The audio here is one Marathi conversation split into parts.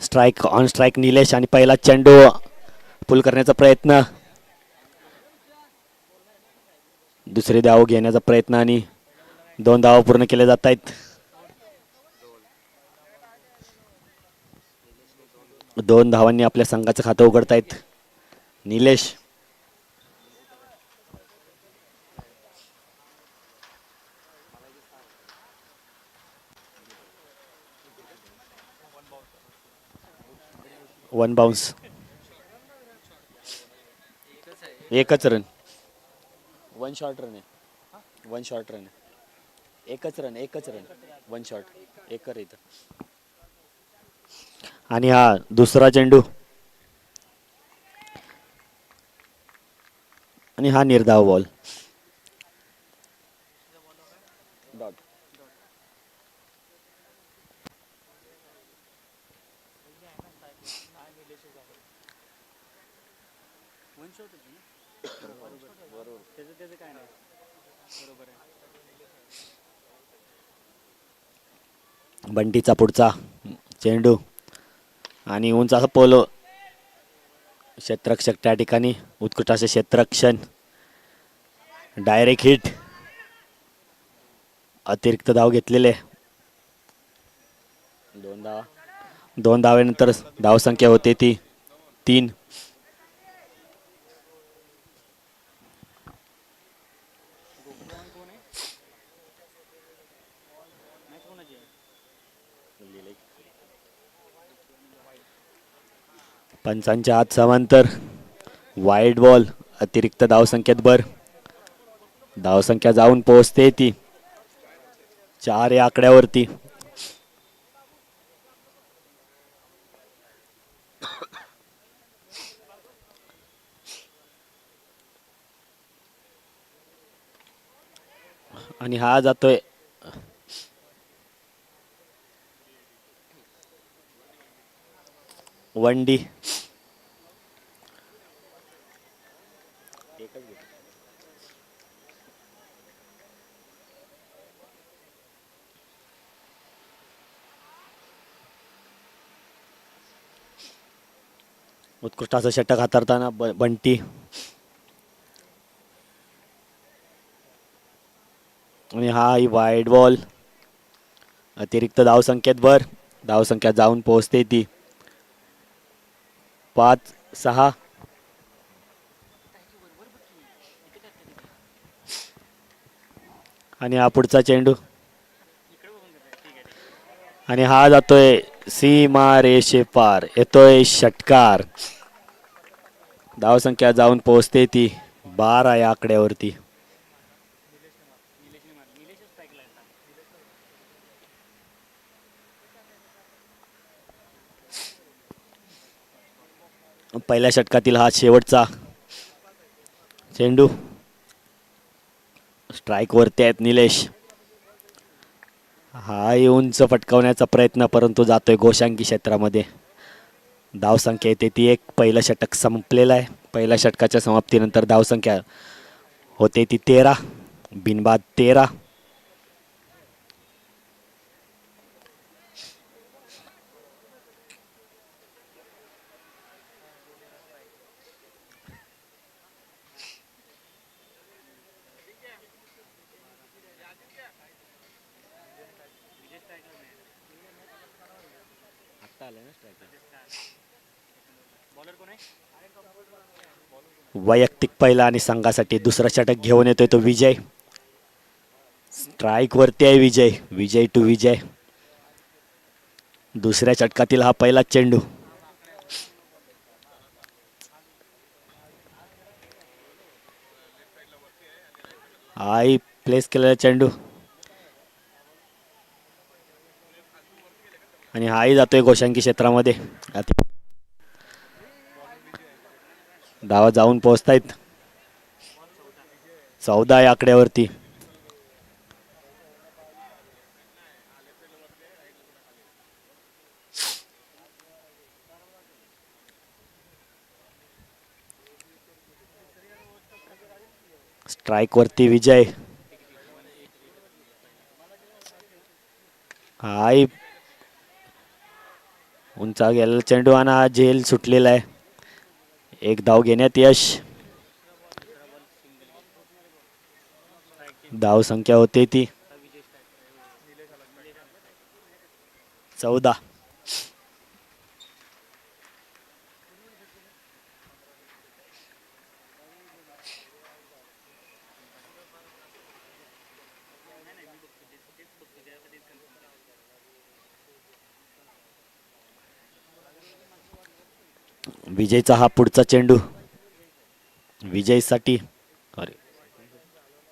स्ट्राईक ऑन स्ट्राईक निलेश आणि पहिला चेंडू पुल करण्याचा प्रयत्न. दुसरे धाव घेण्याचा प्रयत्न आणि दोन धावा पूर्ण केले जात आहेत. दोन धावांनी आपल्या संघाचं खातं उघडतायत. निलेश वन बाउन्स एकच रन वन शॉर्ट रन आहे. वन शॉर्ट रन आहे. एकच रन एकच रन वन शॉर्ट एक कर इथं. आणि हा दुसरा चेंडू आणि हा निर्धाव बॉल बंटीचा पुढचा चेंडू. आणि उंच असा पोलो. क्षेत्रक्षक त्या ठिकाणी उत्कृष्ट असे क्षेत्रक्षण डायरेक्ट हिट अतिरिक्त धाव घेतलेले. दोन धावा. दोन धावेनंतर धावसंख्या होते ती तीन. पंचांच्या आत समांतर. वाईड बॉल अतिरिक्त धावसंख्येत भर. धावसंख्या जाऊन पोहोचते ती. चार या आकड्यावरती. आणि हा जातोय. वन डी उत्कृष्ट असं षटक हाताळताना ब- बंटी. आणि हा ही वाईड बॉल अतिरिक्त धावसंख्येत भर धावसंख्या जाऊन पोहोचते ती. पाच सहा. आणि हा पुढचा चेंडू. आणि हा जातोय सीमा रेषे पार येतोय षटकार. धावसंख्या जाऊन पोहोचते ती बारा या आकड्यावरती. पहिल्या षटकातील हा शेवटचा. चेंडू. स्ट्राईक वरती आहेत निलेश. हा उंच फटकावण्याचा प्रयत्न परंतु जातोय गोशांकी क्षेत्रामध्ये. धावसंख्या येते ती एक पहिलं षटक संपलेलं आहे. पहिल्या षटकाच्या समाप्तीनंतर धावसंख्या होते ती तेरा बिनबाद तेरा. वैयक्तिक पहिला आणि संघासाठी दुसरा षटक घेऊन येतोय तो विजय. स्ट्राईक वरती आहे विजय. विजय टू विजय. दुसऱ्या षटकातील हा पहिला चेंडू. आई प्लेस केलेला चेंडू. आणि हाही जातोय गोशांकी क्षेत्रामध्ये. धावा जाऊन पोहोचतायत. चौदा या आकड्यावरती. स्ट्राईक वरती विजय. हाय. उंचा गेलेला चेंडू आणि हा झेल सुटलेला आहे. एक धाव घेण्यात यश. धाव संख्या होते ती. चौदा. विजयचा हा पुढचा चेंडू. विजयसाठी. अरे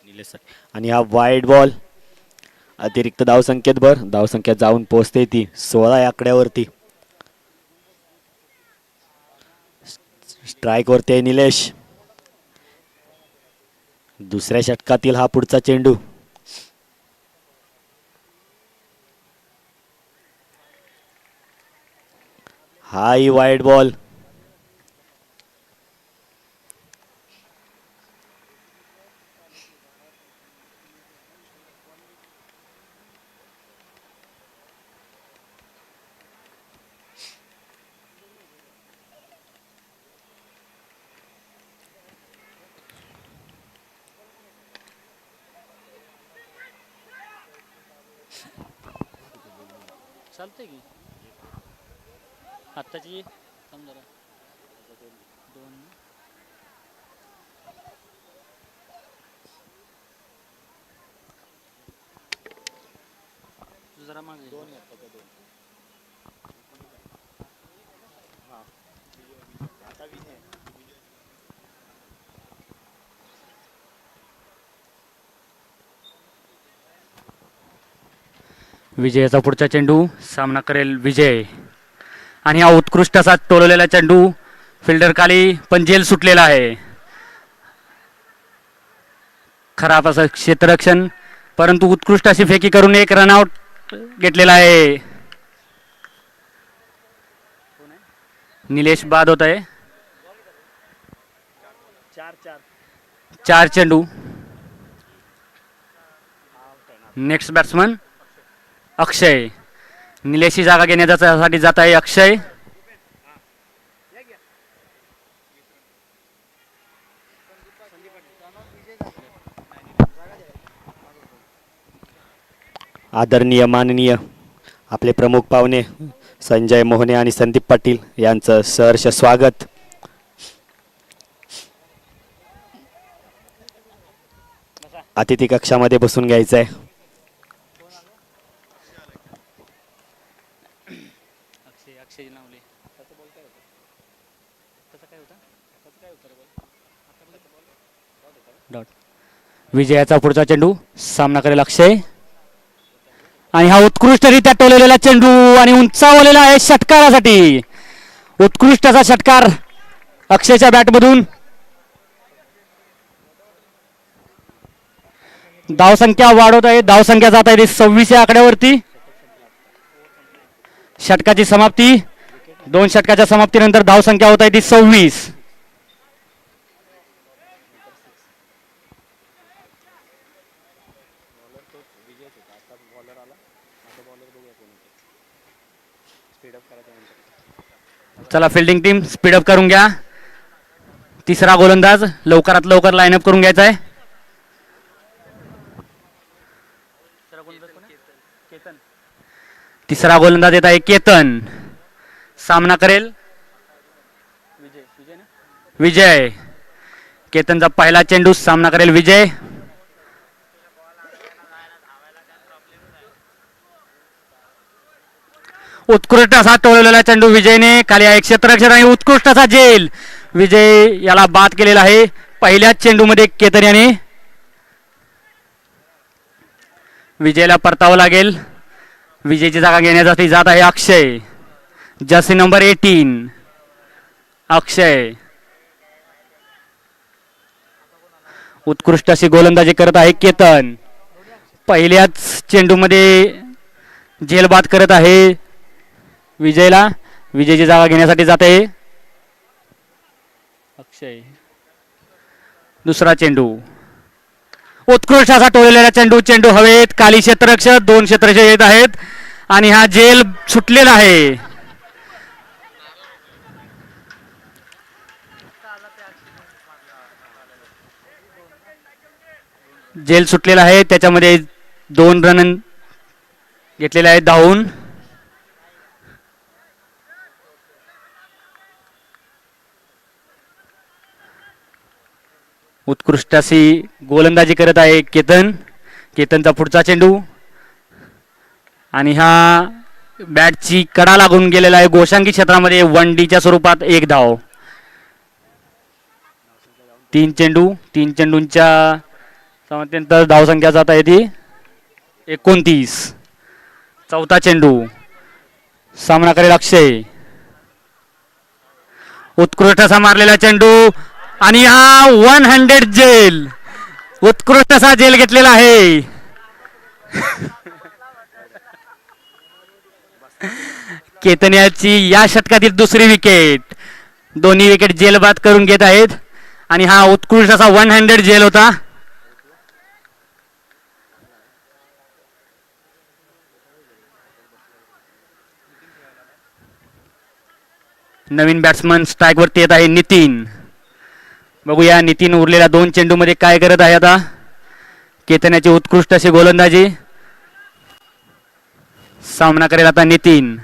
निलेशसाठी. आणि हा वाईड बॉल अतिरिक्त धावसंख्येत भर धावसंख्या जाऊन पोहोचते ती. सोळा या आकड्यावरती. स्ट्राईक वरती आहे निलेश. दुसऱ्या षटकातील हा पुढचा चेंडू. हाय वाईड बॉल चालतंय की आत्ताची थांब जरा दोन तू जरा मागे दोन विजयाचा पुढचा चेंडू सामना करेल विजय. आणि हा उत्कृष्ट असा टोलवलेला चेंडू फिल्डर खाली पण जेल सुटलेला आहे. खराब असं क्षेत्ररक्षण परंतु उत्कृष्ट अशी फेकी करून एक रनआउट घेतलेला आहे. निलेश बाद होत आहे. चार चार चेंडू. नेक्स्ट बॅट्समन अक्षय. निलेशची जागा घेण्यासाठी जात आहे अक्षय. आदरणीय माननीय आपले प्रमुख पाहुणे संजय मोहने आणि संदीप पाटील यांचं सहर्ष स्वागत. अतिथी कक्षामध्ये बसून घ्यायचं आहे अक्षय अक्षय नावले डॉट विजयाचा पुढचा चेंडू सामना करेल अक्षय. आणि हा उत्कृष्टरित्या टोललेला चेंडू आणि उंचावलेला आहे षटकारासाठी. उत्कृष्ट असा षटकार अक्षयच्या बॅटमधून. धावसंख्या वाढवत आहे. धावसंख्या जात आहे सव्वीस या आकड्यावरती. षटकाची समाप्ती. दोन षटकाच्या समाप्तीनंतर धावसंख्या होत आहे ती सव्वीस. चला फिल्डिंग टीम स्पीडअप करून घ्या. तिसरा गोलंदाज लवकरात लवकर लाईनअप करून घ्यायचा आहे. तिसरा गोलंदाज येत आहे केतन. सामना करेल. विजय. केतनचा पहिला चेंडू सामना करेल विजय. उत्कृष्ट असा टोललेला चेंडू विजयने खाली आहे. क्षेत्ररक्षण आणि उत्कृष्ट असा जेल. विजय याला बाद केलेला आहे. पहिल्याच चेंडूमध्ये केतन याने. विजयला परतावं लागेल. विजयची जागा घेण्यासाठी जात आहे Akshay. Jersey number eighteen. Akshay. उत्कृष्ट अशी गोलंदाजी करत आहे केतन. पहिल्याच चेंडूमध्ये झेलबाद करत आहे. विजयला. विजयची जागा घेण्यासाठी जाते अक्षय. दुसरा चेंडू. उत्कृष्ट असा टोललेला चेंडू चेंडू हवेत. काली क्षेत्ररक्षक दोन क्षेत्ररक्षक येत आहेत. आणि हा जेल सुटलेला आहे. जेल सुटलेला आहे. त्याच्यामध्ये दोन रन घेतलेले आहेत धावून. उत्कृष्ट अशी गोलंदाजी करत आहे केतन. केतनचा पुढचा चेंडू. आणि हा बॅटची कडा लागून गेलेला आहे गोशांगी क्षेत्रामध्ये वन डीच्या स्वरूपात एक धाव. तीन चेंडू तीन चेंडूंच्या समाप्तीनंतर धावसंख्या जात आहे ती. एकोणतीस. चौथा चेंडू. सामना करेल अक्षय. उत्कृष्ट असा मारलेला चेंडू. आणि हा वन हंड्रेड जेल उत्कृष्ट असा जेल घेतलेला आहे. केतन्याची या षटकातील दुसरी विकेट दोन्ही विकेट जेल बाद करून घेत आहेत. आणि हा उत्कृष्ट असा वन हंड्रेड जेल होता. नवीन बॅट्समन स्ट्राईक वरती येत आहे नितीन. बघूया नितीन उरलेल्या दोन चेंडू मध्ये काय करत आहे आता? केतनाची उत्कृष्ट अशी गोलंदाजी. सामना करेल आता नितीन.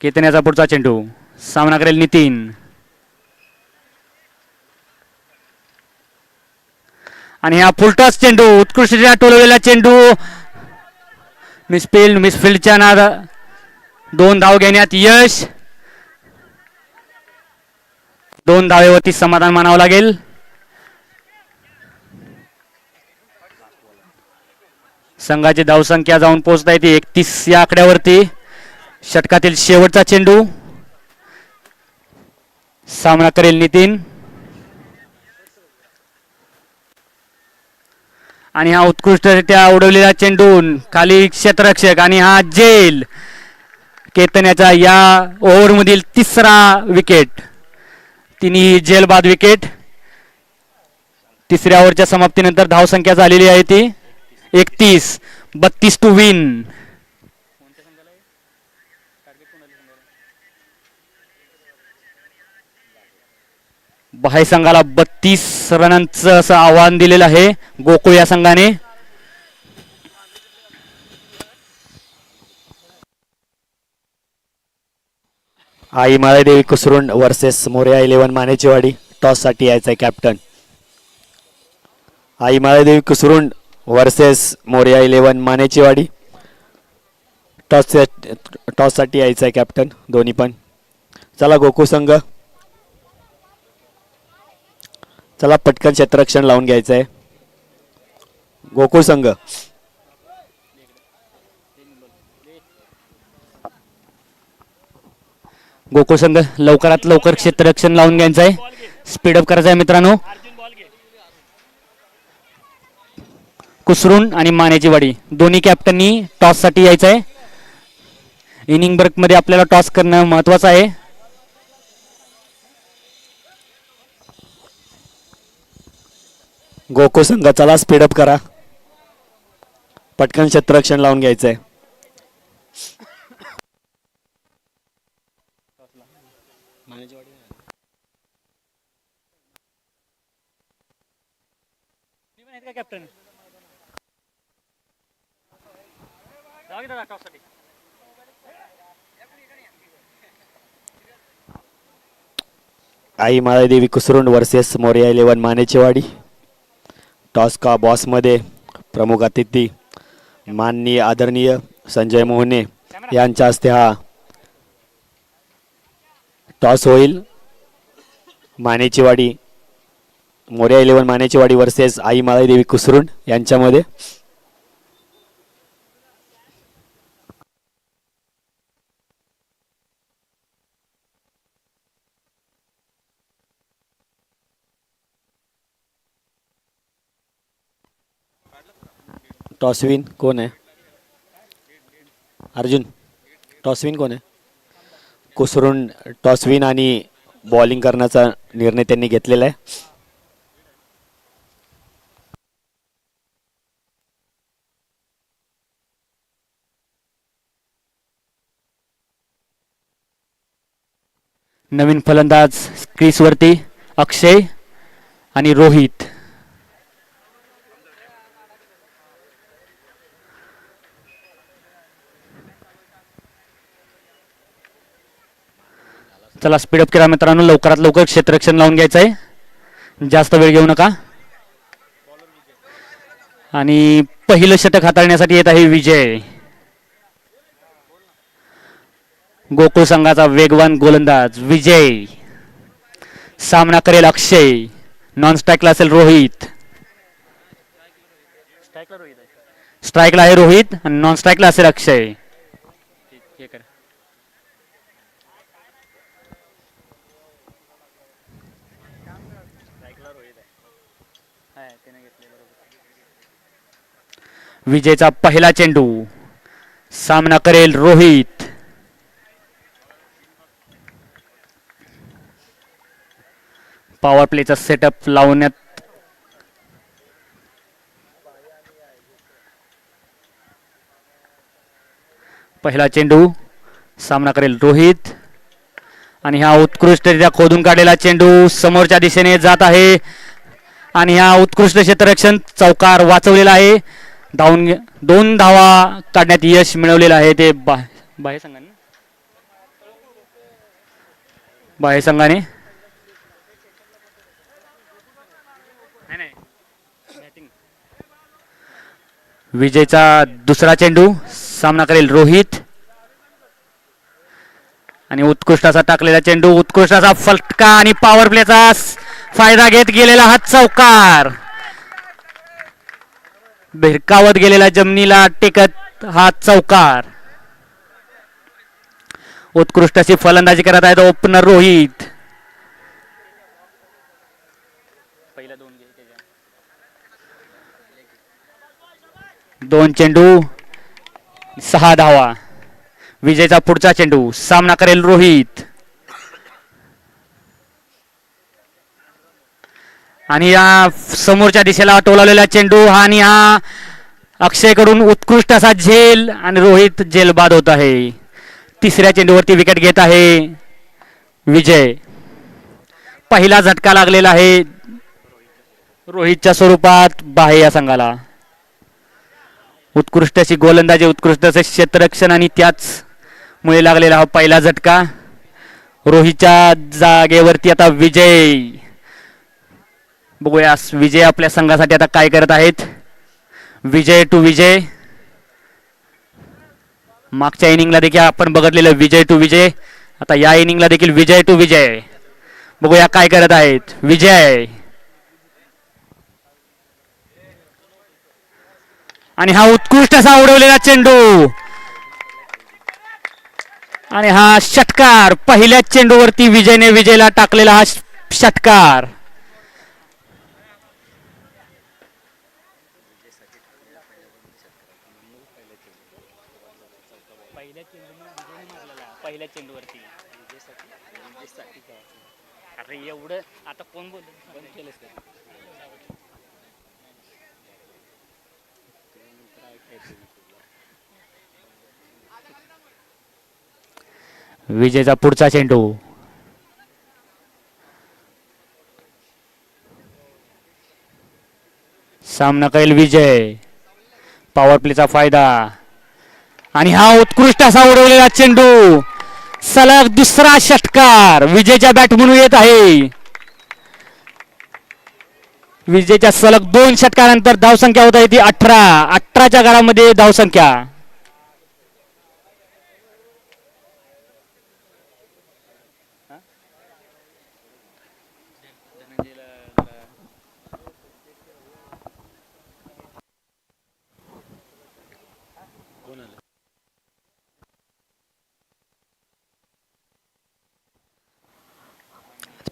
केतन्याचा पुढचा चेंडू. सामना करेल नितीन. आणि हा फुलटॉस चेंडू उत्कृष्टरित्या टोलवलेला चेंडू. मिसफिल्ड मिसफिल्डच्या नादा दोन धाव घेण्यात यश. दोन धावेवरती समाधान मानावं लागेल. संघाची धावसंख्या जाऊन पोहोचता येते. एकतीस या आकड्यावरती. षटकातील शेवटचा चेंडू. सामना करेल नितीन. आणि हा उत्कृष्टरित्या उडवलेला चेंडू खाली क्षेत्ररक्षक आणि हा जेल. केतन्याचा या ओव्हरमधील तिसरा विकेट. तिन्ही जेल बाद विकेट. तिसऱ्या ओव्हरच्या समाप्तीनंतर धावसंख्या झालेली आहे ती एकतीस. बत्तीस टू विन बहाय संघाला बत्तीस रनांचं असं आव्हान दिलेलं आहे. गोकुळ या संघाने. आई माळादेवी कुसरुंड वर्सेस मोर्या इलेव्हन मानेचीवाडी टॉससाठी यायचं आहे captain Aai Maladevi Kusrund versus Morya eleven Manechiwadi toss टॉससाठी यायचं आहे कॅप्टन दोन्ही पण. चला गोकू संघ. चला पटकन क्षेत्ररक्षण लावून घ्यायचं आहे गोकुळ संघ. गोकुळ संघ लवकरात लवकर क्षेत्ररक्षण लावून घ्यायचं आहे. स्पीडअप करायचं आहे मित्रांनो. कुसरून आणि मानेची वाडी दोन्ही कॅप्टननी टॉससाठी यायचं आहे. इनिंग ब्रेकमध्ये आपल्याला टॉस करणं महत्वाचं आहे. गोकू संघ चला स्पीडअप करा. पटकन क्षेत्ररक्षण लावून घ्यायचं आहे. Captain Aai Maladevi Kusrund versus Morya eleven Manechiwadi. Toss का बॉसमध्ये? प्रमुख अतिथी माननीय आदरणीय संजय मोहने यांच्या हस्ते हा टॉस होईल. मानेचीवाडी मोर्या इलेव्हन मानेचीवाडी वर्सेस आई माळादेवी कुसरुण यांच्यामध्ये. टॉसविन कोण आहे? अर्जुन टॉसविन कोण आहे? कुसरून टॉसविन आणि बॉलिंग करण्याचा निर्णय त्यांनी घेतलेला आहे. नवीन फलंदाज क्रीसवरती अक्षय आणि रोहित. चला स्पीडअप करा मित्रांनो लवकरात लवकर क्षेत्ररक्षण लावून घ्यायचं आहे जास्त वेळ घेऊ नका. आणि पहिलं षटक हाताळण्यासाठी येत आहे विजय. गोकुळ संघाचा वेगवान गोलंदाज विजय. सामना करेल अक्षय. नॉन स्ट्राईकला असेल रोहित. स्ट्राईकला आहे. रोहित. आणि नॉन स्ट्राईकला असेल अक्षय. विजयचा पहिला चेंडू. सामना करेल रोहित. पॉवर प्लेचा सेटअप लावण्यात. पहिला चेंडू सामना करेल रोहित. आणि हा उत्कृष्टरित्या खोदून काढलेला चेंडू समोरच्या दिशेने जात आहे. आणि हा उत्कृष्ट क्षेत्ररक्षण चौकार वाचवलेला आहे. धावून दोन धावा काढण्यात यश मिळवलेलं आहे ते बा बाह्य संघाने. बाह्य संघाने विजयचा दुसरा चेंडू सामना करेल रोहित. आणि उत्कृष्ट असा टाकलेला चेंडू उत्कृष्ट असा फटका आणि पॉवर प्लेचा फायदा घेत गेलेला हा चौकार. भिरकावत गेलेला जमिनीला टेकत हा चौकार. उत्कृष्ट अशी फलंदाजी करत आहेत ओपनर रोहित. दोन चेंडू सहा धावा. विजयचा पुढचा चेंडू सामना करेल रोहित. आणि या समोरच्या दिशेला टोलावलेला चेंडू हा आणि हा अक्षयकडून उत्कृष्ट असा झेल आणि रोहित झेल बाद होत आहे. तिसऱ्या चेंडूवरती विकेट घेत आहे विजय. पहिला झटका लागलेला आहे रोहितच्या स्वरूपात बाहे या संघाला. उत्कृष्ट अशी गोलंदाजी उत्कृष्ट असे क्षेत्ररक्षण आणि त्याच मुळे लागलेला हा पहिला झटका. रोहितच्या जागेवरती आता विजय. बघूया विजय आपल्या संघासाठी आता काय करत आहेत. विजय टू विजय. मागच्या इनिंगला देखील आपण बघितलेलं विजय टू विजय. आता या इनिंगला देखील विजय टू विजय. बघूया काय करत आहेत. विजय. आणि हा उत्कृष्ट असा उडवलेला चेंडू. आणि हा षटकार पहिल्याच चेंडूवरती विजयने विजयला टाकलेला हा षटकार. पहिल्या चेंडूवरती. अरे एवढं आता कोण बोल विजयचा पुढचा चेंडू. सामना करेल विजय. पॉवर प्लेचा फायदा. आणि हा उत्कृष्ट असा उडवलेला चेंडू. सलग दुसरा षटकार. विजयच्या बॅट म्हणून येत आहे. विजयच्या सलग दोन षटकानंतर धावसंख्या होत आहे ती अठरा. अठराच्या घरामध्ये धावसंख्या.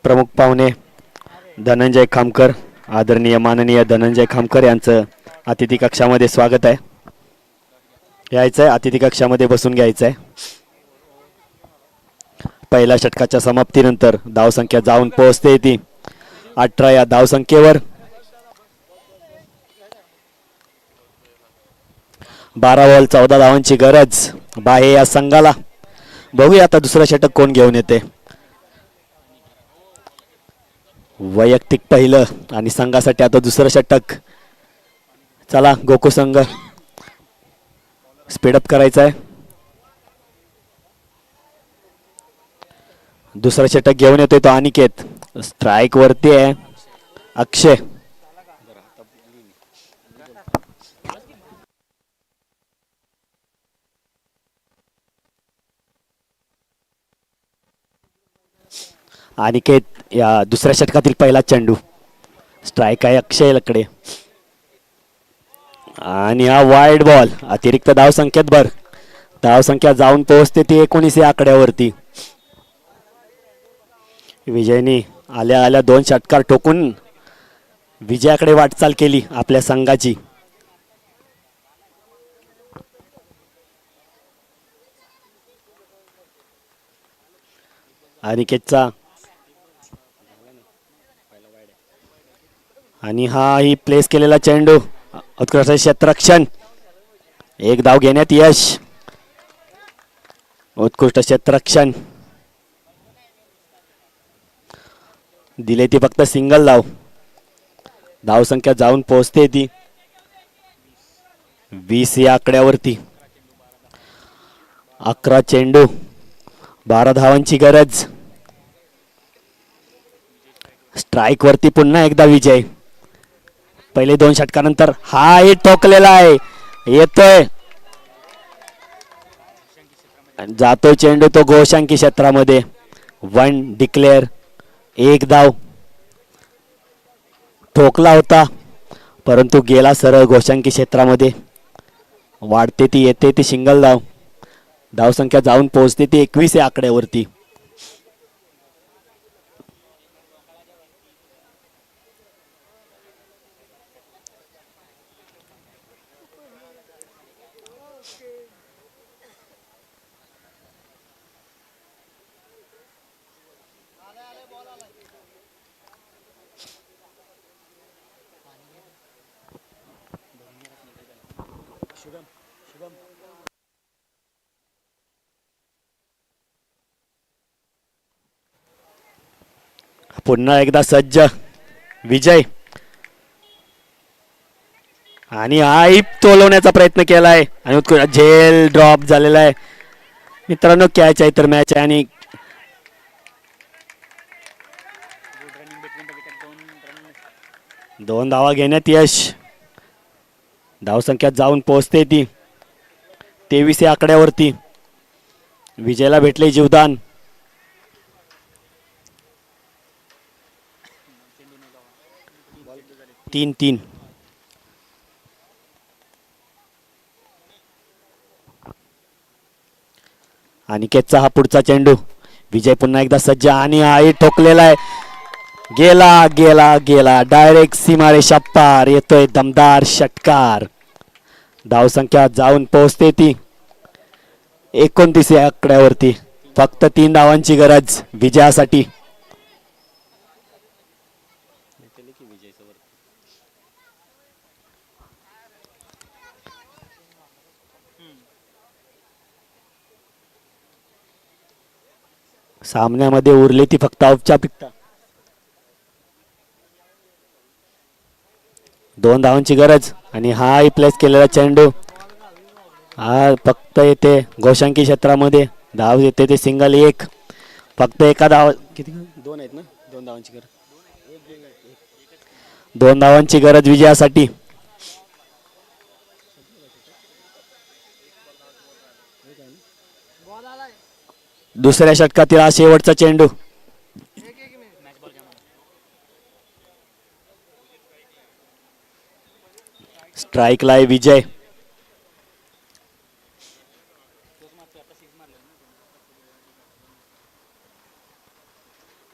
प्रमुख पाहुणे धनंजय खामकर आदरणीय माननीय धनंजय खामकर यांचं अतिथी कक्षामध्ये स्वागत आहे. यायचं आहे अतिथी कक्षामध्ये बसून घ्यायचं आहे पहिल्या षटकाच्या समाप्तीनंतर धावसंख्या जाऊन पोहोचते ती. अठरा या धावसंख्येवर. बारा बॉल चौदा धावांची गरज. बाहे या संघाला. बघूया आता दुसरं षटक कोण घेऊन येते. वैयक्तिक पहिलं आणि संघासाठी आता दुसरं षटक. चला गोकू संघ. स्पीडअप करायचं आहे दुसरं षटक घेऊन येतोय तो अनिकेत. स्ट्राईक वरती आहे. अक्षय. अनिकेत या दुसऱ्या षटकातील पहिला चेंडू. स्ट्राईक आहे अक्षयकडे आणि हा वाईड बॉल अतिरिक्त धावसंख्येत भर. धावसंख्या जाऊन पोहोचते ती एकोणीस या आकड्यावरती. विजयने आल्या आल्या दोन षटकार ठोकून विजयाकडे वाटचाल केली आपल्या संघाची. अनिकेतचा आणि हा ही प्लेस केलेला चेंडू. उत्कृष्ट क्षेत्ररक्षण. एक धाव घेण्यात यश. उत्कृष्ट क्षेत्ररक्षण. दिले ती फक्त सिंगल धाव. धाव संख्या जाऊन पोहोचते ती. वीस या आकड्यावरती. अकरा चेंडू. बारा धावांची गरज. स्ट्राईकवरती पुन्हा एकदा विजय. पहिले दोन षटकानंतर हाही ठोकलेला आहे. येतोय. जातोय चेंडू तो गोशांकी क्षेत्रामध्ये. वन डिक्लेअर एक धाव. ठोकला होता परंतु गेला सरळ गोशांकी क्षेत्रामध्ये. वाढते ती येते ती सिंगल धाव. धावसंख्या जाऊन पोहोचते ती एकवीस या आकड्यावरती. पुन्हा एकदा सज्ज. विजय. आणि आईप तोलवण्याचा प्रयत्न केलाय. आणि उत्कृष्ट झेल ड्रॉप झालेला आहे. मित्रांनो कॅच आहे तर मॅच आहे आणि दोन धावा घेण्यात यश. धावसंख्या जाऊन पोहोचते ती. तेवीस या आकड्यावरती. विजयला भेटले जीवदान. तीन तीन. अनिकेतचा हा पुढचा चेंडू. विजय पुन्हा एकदा सज्ज आणि आई ठोकलेला आहे. गेला गेला गेला. डायरेक्ट सीमारेषा पार येतोय दमदार षटकार. धावसंख्या जाऊन पोहोचते ती. एकोणतीस या आकड्यावरती. फक्त तीन धावांची गरज विजयासाठी. सामन्यामध्ये उरली ती फक्त औपचारिकता दोन धावांची गरज आणि हा प्लेस केलेला चेंडू. हा फक्त येते गोशांकी क्षेत्रामध्ये. धाव येते ते सिंगल एक. फक्त एका धाव किती? दोन आहेत ना? दोन धावांची गरज. दोन धावांची गरज विजयासाठी. दुसऱ्या षटकातील हा शेवटचा चेंडू. स्ट्राईकलाय विजय.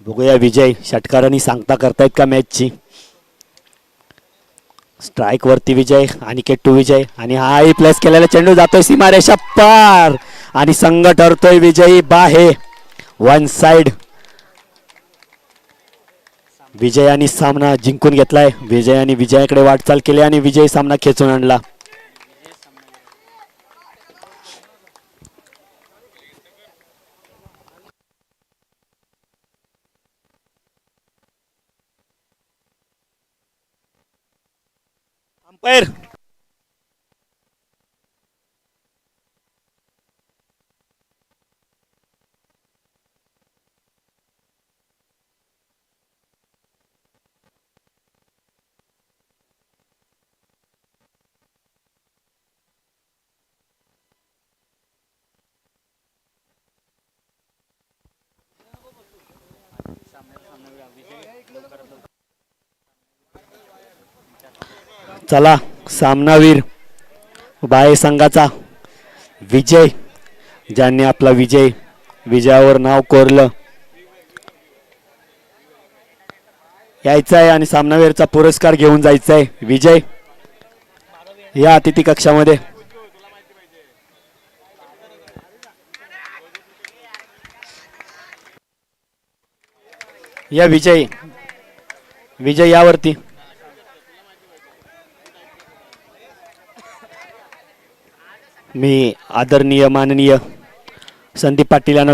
बघूया विजय षटकारांनी सांगता करतायत का मॅचची. स्ट्राईक वरती विजय आणि टू विजय आणि हा प्लेस केलेला चेंडू जातोय सीमारेषा पार आणि संघ ठरतोय विजयी बाहे. वन साइड विजयाने सामना जिंकून घेतलाय. विजयाने विजयाकडे वाटचाल केली आणि विजय सामना खेचून आणला. अंपायर. चला सामनावीर बाय संघाचा विजय ज्यांनी आपला विजय विजयावर नाव कोरलं. यायचं आहे आणि सामनावीरचा पुरस्कार घेऊन जायचा आहे विजय या अतिथी कक्षामध्ये. या विजय. विजय यावरती. मी आदरणीय माननीय संदीप पाटील यांना